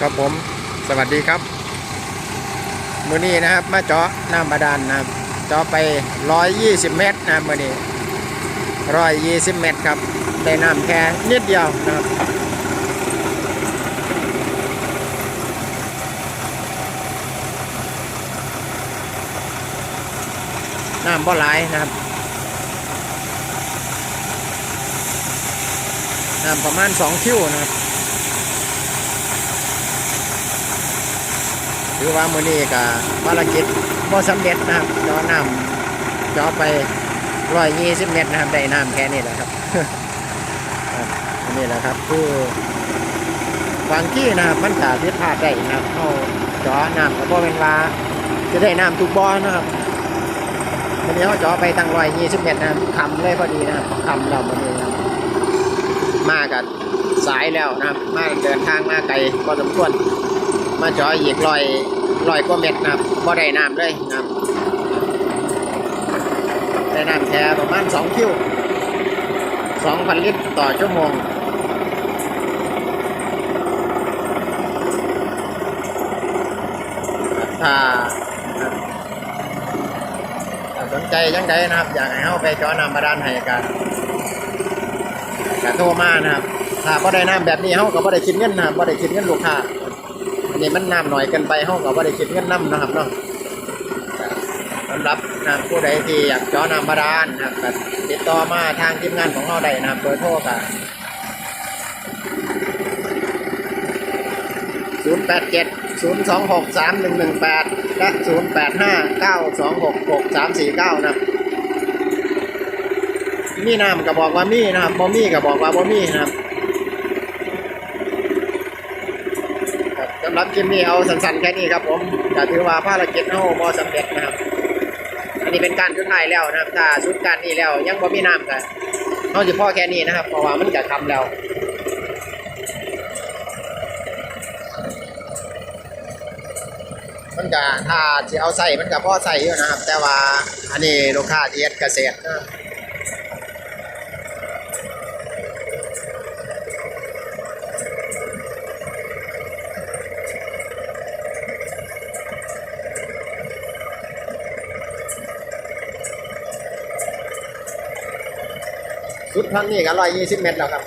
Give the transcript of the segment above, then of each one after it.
ครับผมสวัสดีครับ มือนี้นะครับมาเจาะน้ำบาดาลนะครับเจาะไป 120 เมตรนะมือนี้120 เมตรครับได้น้ำแค่นิดเดียวนะครับน้ำบ่หลายนะครับน้ำประมาณ 2 คิวนะครับ ถือว่ามื้อนี้ก็ภารกิจบ่สำเร็จนะครับจอน้ำเจอไป120เมตรนะครับได้น้ำแค่นี้แหละครับอันนี้แหละครับคือบางที่นะครับมันก็ผิพาดได้นะครับเอาจอน้ำก็บ่เป็นว่าจะได้น้ำทุกบ่อนะครับวันนี้เขาจอไปตั้ง120เมตรนะครับคำเลยพอดีนะคำเราวันนี้นะมากันสายแล้วนะครับมาเดินทางมาไกลพอสมควร มาจาะอีกลอยลอยกว่าเม็ดนะครับบ่ได้น้ำเลยนะครับได้น้ำแค่ประมาณ2คิว2,000ลิตรต่อชั่วโมงถ้าสนใจยังไงนะครับ อยากให้เอาไปจาะน้ำบาดาลให้กันก็โทรมานะครับ ถ้าบ่ได้น้ำแบบนี้เฮาก็บ่ได้คิดเงินนะครับบ่ได้คิดเงินลูกค้า อันนี้มันน้ำหน่อยกินไปห้องกับว่าได้คิดเงินน้ำนะครับเนาะสำหรับนะผู้ใดที่อยากจาะน้ำบาดาลนะครับติดต่อมาทางทีมงานของเราได้นะครับเบอร์โทรกับศูนย์แปดเจ็ดศูนย์สองหกสามหนึ่งหนึ่งแปดและศูนย์แปดห้าเก้าสองหกหกสามสี่เก้านะมีน้ำก็บอกว่ามีนะครับบ่มีก็บอกว่าบ่มีนะครับ ครับ สำหรับคลิปนี้เอาสั้นๆแค่นี้ครับผมจะถือว่าภารกิจเฮาบ่สำเร็จนะครับ อันนี้เป็นการสุดท้ายแล้วนะครับ ถ้าสุดการนี้แล้วยังบ่มีน้ำกันเฮาสิพอแค่นี้นะครับ เพราะว่ามันจะทำแล้วมันก็ถ้าสิเอาใส่มันก็พ่อใส่อยู่นะครับ แต่ว่าอันนี้ลูกค้าที่เฮ็ดเกษตรนะ ชุดครั้งนี้ก็ร้อยยี่สิบเมตรแล้วครับ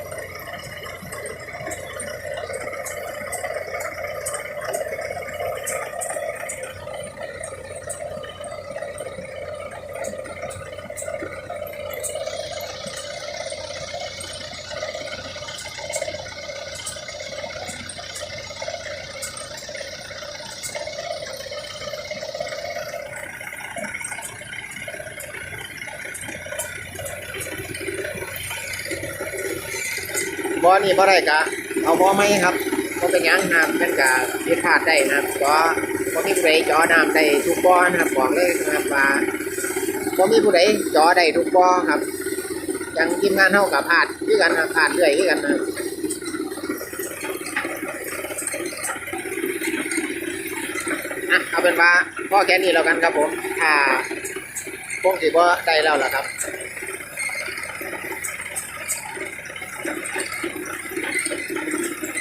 บ่อนี่บ่ได้กะเอาบ่อไม้ครับบ่เป็นยังนะครับเป็นกะผิดพาดได้นะครับก็บ่มีผู้ใดจาะน้ำได้ทุกบ่อนะครับบอกเลยนะครับว่าบ่มีผู้ใดจาะได้ทุกบ่อครับยังทีมงานเฮากับพลาดคือกันนะพลาดเรื่อยคือกันนะอะเอาเป็นว่าพ่อแค่นี้แล้วกันครับผมถ้าคงสิบ่ได้แล้วล่ะครับ